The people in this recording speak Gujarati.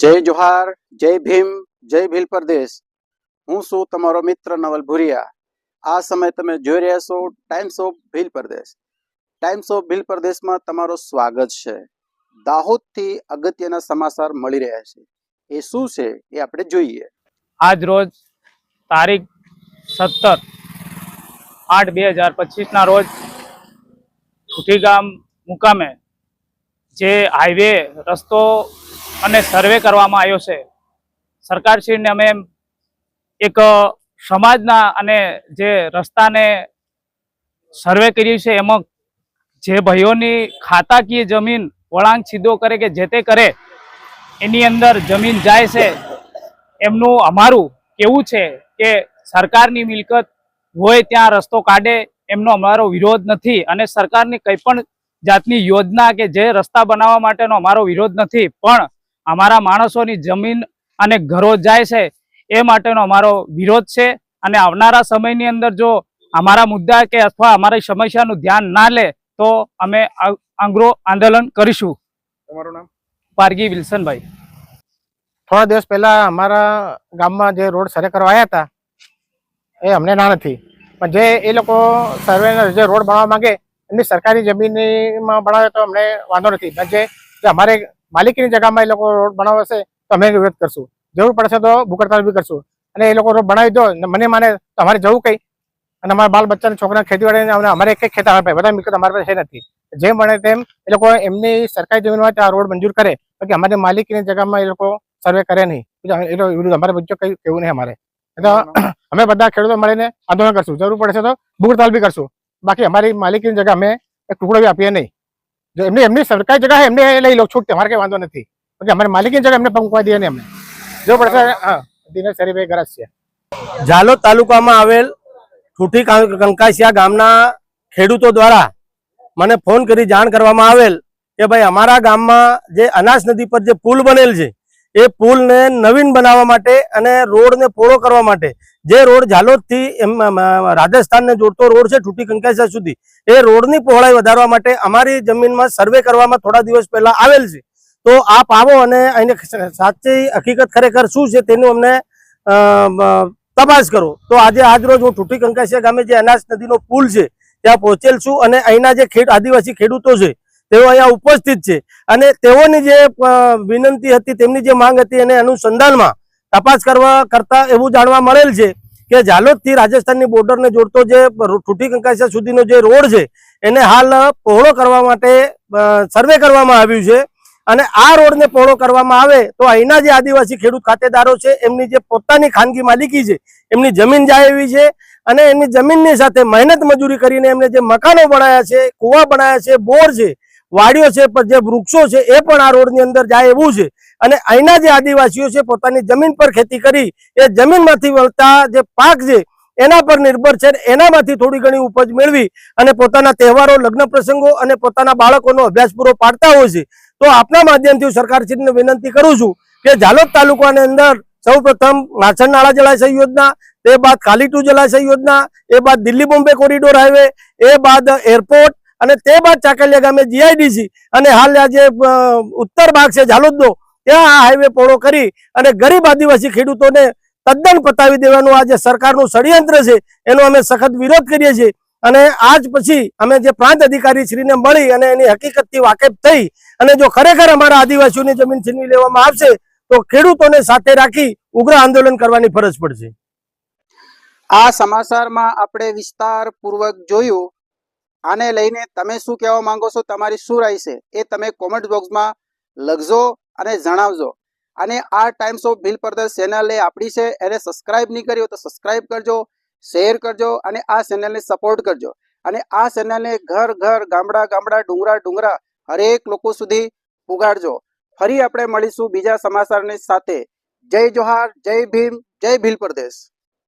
જય જોહાર, જય ભીમ, જય ભીલ પ્રદેશ હું છું તમારો મિત્ર નવલ ભુરિયા. આ સમય તમે જોઈ રહ્યા છો times of Bhil Pradesh times of Bhil પ્રદેશમાં તમારું સ્વાગત છે. દાહોદથી અગત્યના સમાચાર મળી રહ્યા છે. એ શું છે એ આપણે જોઈએ. આજ રોજ તારીખ સત્તર આઠ બે હજાર પચીસના રોજ ગામ મુકામે જે હાઈવે રસ્તો અને સર્વે કરવામાં આવ્યો છે. સરકારશ્રીને અમે એક સમાજના અને જે રસ્તાને સર્વે કર્યું છે એમાં જે ભાઈઓની ખાતાકીય જમીન વળાંક સીધો કરે કે જે તે કરે, એની અંદર જમીન જાય છે. એમનું અમારું કેવું છે કે સરકારની મિલકત હોય ત્યાં રસ્તો કાઢે, એમનો અમારો વિરોધ નથી અને સરકારની કંઈ પણ જાતની યોજના કે જે રસ્તા બનાવવા માટેનો અમારો વિરોધ નથી. પણ અમારા માણસોની જમીન અને ઘરો જાય છે એ માટેનો અમારો વિરોધ છે. અને આવનારા સમયની અંદર જો અમારા મુદ્દા કે અથવા અમારી સમસ્યાનું ધ્યાન ના લે તો અમે આ- આંગ્રો આંદોલન કરીશું. તમારું નામ? પારગી વિલ્સનભાઈ. થોડા દિવસ પહેલા અમારા ગામમાં જે રોડ સર્વે કરવા આવ્યા હતા એ અમને ના નથી. પણ જે એ લોકો સર્વે જે રોડ બનાવવા માંગે એમની સરકારી જમીનમાં બનાવે તો અમને વાંધો નથી. પણ જે અમારે માલિકીની જગ્યામાં એ લોકો રોડ બનાવશે તો અમે વિરોધ કરશું. જરૂર પડશે તો ભૂકડતાલ બી કરશું. અને એ લોકો રોડ બનાવી દો મને માને તમારે અમારે જવું કઈ. અને અમારા બાલ બચ્ચાને છોકરા ખેતીવાડીને અને અમારે એક ખેતા ખેતર અમારે બધા મિલકત અમારા પાસે છે નથી. જેમ બને તેમ એ લોકો એમની સરકારી જમીનમાં ત્યાં રોડ મંજૂર કરે. બાકી અમારી માલિકીની જગ્યામાં એ લોકો સર્વે કરે નહીં. એ વિરુદ્ધ અમારે બચ્ચો કઈ કેવું નહીં અમારે. તો અમે બધા ખેડૂતો મળીને આંદોલન કરશું. જરૂર પડશે તો ભૂગતાલ બી કરશું. બાકી અમારી માલિકીની જગ્યા અમે એક ટુકડો બી આપીએ નહીં. જો એમની એમની સરકારી જગ્યા છે એમને લઈ લો, છૂટ અમારે કઈ વાંધો નથી. બાકી અમારે માલિકીની જગ્યા એમને પંખવા દે ને અમને. જો પડશે દિનેશ હરીભાઈ ગરજ છે. ઝાલોદ તાલુકામાં આવેલ ઠૂઠી કાં- કંકાસિયા ગામના ખેડૂતો દ્વારા મને ફોન કરી જાણ કરવામાં આવેલ કે ભાઈ અમારા ગામમાં જે અનાસ નદી પર જે પુલ બનેલ છે એ પુલને નવીન બનાવવા માટે અને રોડને પહોળો કરવા માટે. જે રોડ ઝાલોદથી એમ રાજસ્થાનને જોડતો રોડ છે ઠૂઠી કંકાસા સુધી. એ રોડની પહોળાઈ વધારવા માટે અમારી જમીનમાં સર્વે કરવામાં થોડા દિવસ પહેલા આવેલ છે. તો આપ આવો અને એને સાચી હકીકત ખરેખર શું છે તેનું અમને તપાસ કરો. તો આજે આજ રોજ હું ઠૂઠી કંકાસિયા ગામે જે અનાસ નદીનો પુલ છે, ત્યાં પહોંચેલ છું અને અહીંના જે આદિવાસી ખેડૂતો છે તેઓ અહીંયા ઉપસ્થિત છે. અને તેઓની જે વિનંતી હતી, તેમની જે માંગ હતી એને અનુસંધાનમાં તપાસ કરવા કરતા એવું જાણવા મળેલ છે કે ઝાલોદથી રાજસ્થાનની બોર્ડરને જોડતો જે ઠૂઠી કંકાસિયા સુધીનો જે રોડ છે, એને હાલ પહોળો કરવા માટે સર્વે કરવામાં આવ્યું છે. અને આ રોડને પહોળો કરવામાં આવે તો અહીંના જે આદિવાસી ખેડૂત ખાતેદારો છે, એમની જે પોતાની ખાનગી માલિકી છે, એમની જમીન જાય એવી છે. અને એમની જમીનની સાથે મહેનત મજૂરી કરીને એમને જે મકાનો બનાવ્યા છે, કુવા બનાવ્યા છે, બોર છે વાડીઓ છે, પણ જે વૃક્ષો છે, એ પણ આ રોડની અંદર જાય એવું છે. અને અહીંના જે આદિવાસીઓ છે, પોતાની જમીન પર ખેતી કરી, એ જમીનમાંથી વળતા જે પાક છે, એના પર નિર્ભર છે એનામાંથી થોડી ઘણી ઉપજ મેળવી અને પોતાના તહેવારો, લગ્ન પ્રસંગો અને પોતાના બાળકોનો અભ્યાસ પૂરો પાડતા હોય છે. તો આપના માધ્યમથી હું સરકારશ્રીને વિનંતી કરું છું કે ઝાલોદ તાલુકાની અંદર સૌ પ્રથમ નાળા જળાશય યોજના, તે બાદ કાલીટુ જલાશય યોજના, એ બાદ દિલ્હી બોમ્બે કોરિડોર હાઈવે, એ બાદ એરપોર્ટ અને તે બાદ ચાકલિયા ગામે જીઆઈડીસી અને હાલ આ જે ઉત્તર ભાગ છે ઝાલોદનો, ત્યાં આ હાઈવે પહોળો કરી અને ગરીબ આદિવાસી ખેડૂતોને તદ્દન પતાવી દેવાનું આ જે સરકારનું ષડયંત્ર છે, એનો અમે સખત વિરોધ કરીએ છીએ. અને આજ પછી અમે જે પ્રાંત અધિકારી શ્રીને મળી અને એની હકીકતથી વાકેફ થઈ અને જો ખરેખર અમારા આદિવાસીઓની જમીન છીનવી લેવામાં આવશે, તો ખેડૂતોને સાથે રાખી ઉગ્ર આંદોલન કરવાની ફરજ પડશે. આ સમાચારમાં આપણે વિસ્તારપૂર્વક જોયું આને લઈને તમે શું કહેવા માંગો છો? તમારી શું રાય છે? એ તમે કોમેન્ટ બોક્સમાં લખજો અને જણાવજો. અને આ ટાઈમ્સ ઓફ ભીલ પરદર ચેનલ આપણી છે. એને સબસ્ક્રાઇબ નહીં કર્યો તો સબસ્ક્રાઇબ કરજો શેર કરજો અને આ ચેનલને સપોર્ટ કરજો. અને આ ચેનલને ઘર ઘર, ગામડા ગામડા, ડુંગરા ડુંગરા હરેક લોકો સુધી પુગાડજો. ફરી આપણે મળીશું બીજા સમાચારની સાથે. જય જોહાર, જય ભીમ, જય ભીલ પ્રદેશ